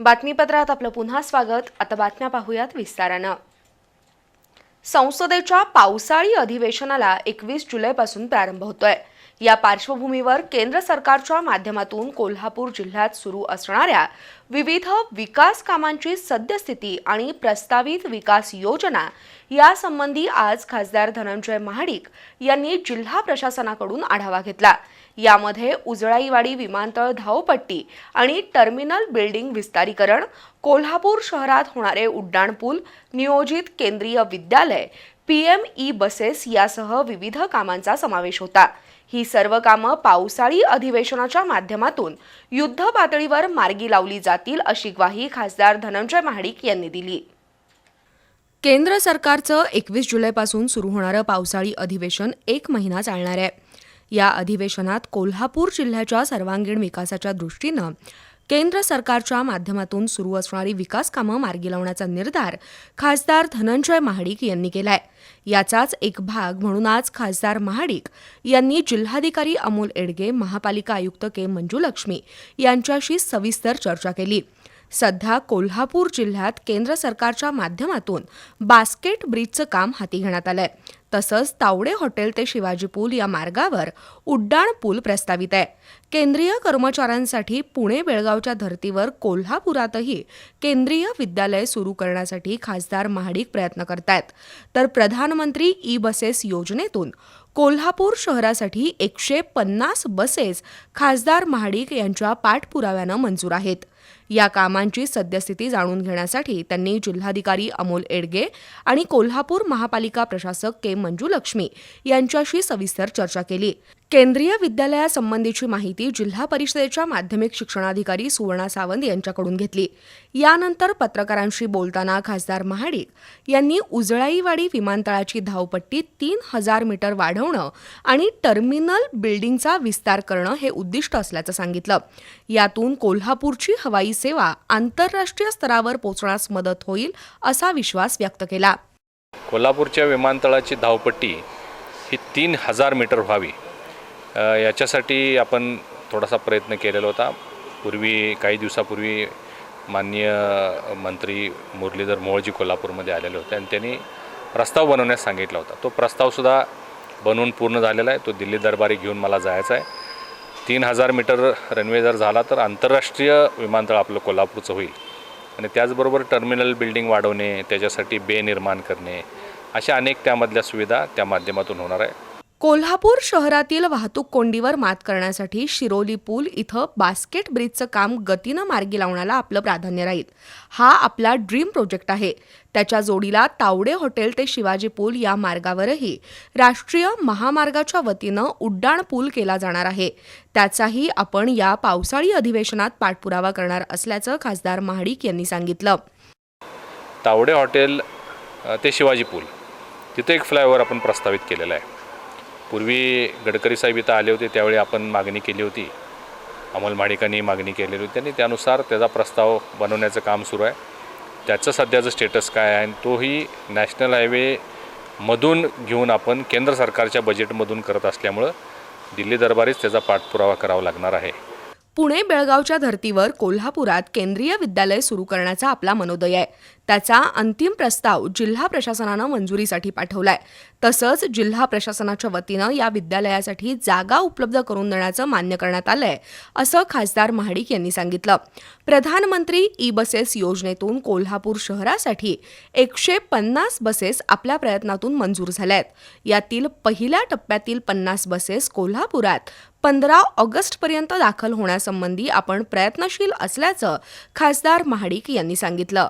बातमीपत्रात आपलं पुन्हा स्वागत. आता बातम्या पाहूयात विस्तारानं. संसदेच्या पावसाळी अधिवेशनाला एकवीस जुलैपासून प्रारंभ होतोय. या पार्श्वभूमीवर केंद्र सरकारच्या माध्यमातून कोल्हापूर जिल्ह्यात सुरू असणाऱ्या विविध विकास कामांची सद्यस्थिती आणि प्रस्तावित विकास योजना यासंबंधी आज खासदार धनंजय महाडिक यांनी जिल्हा प्रशासनाकडून आढावा घेतला. यामध्ये उजळाईवाडी विमानतळ धावपट्टी आणि टर्मिनल बिल्डिंग विस्तारीकरण कोल्हापूर शहरात होणारे उड्डाणपूल नियोजित केंद्रीय विद्यालय पीएम ई बसेस यासह विविध कामांचा समावेश होता. ही सर्व कामं पावसाळी अधिवेशनाच्या माध्यमातून युद्ध पातळीवर मार्गी लावली जातील अशी ग्वाही खासदार धनंजय महाडिक यांनी दिली. केंद्र सरकारचं एकवीस जुलैपासून सुरू होणारं पावसाळी अधिवेशन एक महिना चालणार आहे. या अधिवेशनात कोल्हापूर जिल्ह्याच्या सर्वांगीण विकासाच्या दृष्टीनं केंद्र सरकारच्या माध्यमातून सुरू असणारी विकास कामं मार्गी लावण्याचा निर्धार खासदार धनंजय महाडिक यांनी केलाय. याचाच एक भाग म्हणून आज खासदार महाडिक यांनी जिल्हाधिकारी अमोल एडगे महापालिका आयुक्त के मंजुलक्ष्मी यांच्याशी सविस्तर चर्चा केली. सध्या कोल्हापूर जिल्ह्यात केंद्र सरकारच्या माध्यमातून बास्केट ब्रिजचं काम हाती घेण्यात आलंय. तसंच तावडे हॉटेल ते शिवाजी पूल या मार्गावर उड्डाण पूल प्रस्तावित आहे. केंद्रीय कर्मचाऱ्यांसाठी पुणे बेळगावच्या धर्तीवर कोल्हापुरातही केंद्रीय विद्यालय सुरू करण्यासाठी खासदार महाडिक प्रयत्न करतायत. तर प्रधानमंत्री ई बसेस योजनेतून कोल्हापूर शहरासाठी एकशे पन्नास बसेस खासदार महाडिक यांच्या पाठपुराव्यानं मंजूर आहेत. या कामांची सद्यस्थिती जाणून घेण्यासाठी त्यांनी जिल्हाधिकारी अमोल एडगे आणि कोल्हापूर महापालिका प्रशासक के. मंजुलक्ष्मी यांच्याशी सविस्तर चर्चा केली. केंद्रीय विद्यालयासंबंधीची माहिती जिल्हा परिषदेच्या माध्यमिक शिक्षणाधिकारी सुवर्णा सावंत यांच्याकडून घेतली. यानंतर पत्रकारांशी बोलताना खासदार महाडिक यांनी उजळाईवाडी विमानतळाची धावपट्टी तीन हजार मीटर वाढवणं आणि टर्मिनल बिल्डिंगचा विस्तार करणं हे उद्दिष्ट असल्याचं सांगितलं. यातून कोल्हापूरची हवाई सेवा आंतरराष्ट्रीय स्तरावर पोचण्यास मदत होईल असा विश्वास व्यक्त केला. कोल्हापूरच्या विमानतळाची धावपट्टी ही तीन हजार मीटर व्हावी. याच्यासाठी आपण थोडासा प्रयत्न केलेला होता. पूर्वी काही दिवसापूर्वी माननीय मंत्री मुरलीधर मोळजी कोल्हापूरमध्ये आलेले होते आणि त्यांनी प्रस्ताव बनवण्यास सांगितला होता. तो प्रस्तावसुद्धा बनवून पूर्ण झालेला आहे. तो दिल्ली दरबारी घेऊन मला जायचा आहे. तीन हजार मीटर रनवे जर झाला तर आंतरराष्ट्रीय विमानतळ आपलं कोल्हापूरचं होईल. आणि त्याचबरोबर टर्मिनल बिल्डिंग वाढवणे त्याच्यासाठी बे निर्माण करणे अशा अनेक त्यामधल्या सुविधा त्या माध्यमातून होणार आहे. कोल्हापूर शहरातील वाहतूक कोंडीवर मात करण्यासाठी शिरोली पूल इथं बास्केट ब्रिजचं काम गतीनं मार्गी लावण्याला आपलं प्राधान्य राहील. हा आपला ड्रीम प्रोजेक्ट आहे. त्याच्या जोडीला तावडे हॉटेल ते शिवाजी पूल या मार्गावरही राष्ट्रीय महामार्गाच्या वतीनं उड्डाण पूल केला जाणार आहे. त्याचाही आपण या पावसाळी अधिवेशनात पाठपुरावा करणार असल्याचं खासदार महाडिक यांनी सांगितलं. तावडे हॉटेल ते शिवाजी पूल. तिथे एक फ्लायओव्हर आपण प्रस्तावित केलेला आहे. पूर्वी गडकरी साहेब इथं आले होते त्यावेळी आपण मागणी केली होती. अमोल माडिकांनी मागणी केलेली होती. आणि त्यानुसार त्याचा प्रस्ताव बनवण्याचं काम सुरू आहे. त्याचं सध्याचं स्टेटस काय आहे आणि तोही नॅशनल हायवेमधून घेऊन आपण केंद्र सरकारच्या बजेटमधून करत असल्यामुळं दिल्ली दरबारीच त्याचा पाठपुरावा करावा लागणार आहे. पुणे बेळगावच्या धर्तीवर कोल्हापुरात केंद्रीय विद्यालय सुरू करण्याचा आपला मनोदय आहे. त्याचा अंतिम प्रस्ताव जिल्हा प्रशासनानं मंजुरीसाठी पाठवलाय. तसंच जिल्हा प्रशासनाच्या वतीनं या विद्यालयासाठी जागा उपलब्ध करून देण्याचं मान्य करण्यात आलंय असं खासदार महाडिक यांनी सांगितलं. प्रधानमंत्री ई बसेस योजनेतून कोल्हापूर शहरासाठी एकशे पन्नास बसेस आपल्या प्रयत्नातून मंजूर झाल्या आहेत यातील पहिल्या टप्प्यातील पन्नास बसेस कोल्हापुरात पंधरा ऑगस्टपर्यंत दाखल होण्यासंबंधी आपण प्रयत्नशील असल्याचं खासदार महाडिक यांनी सांगितलं.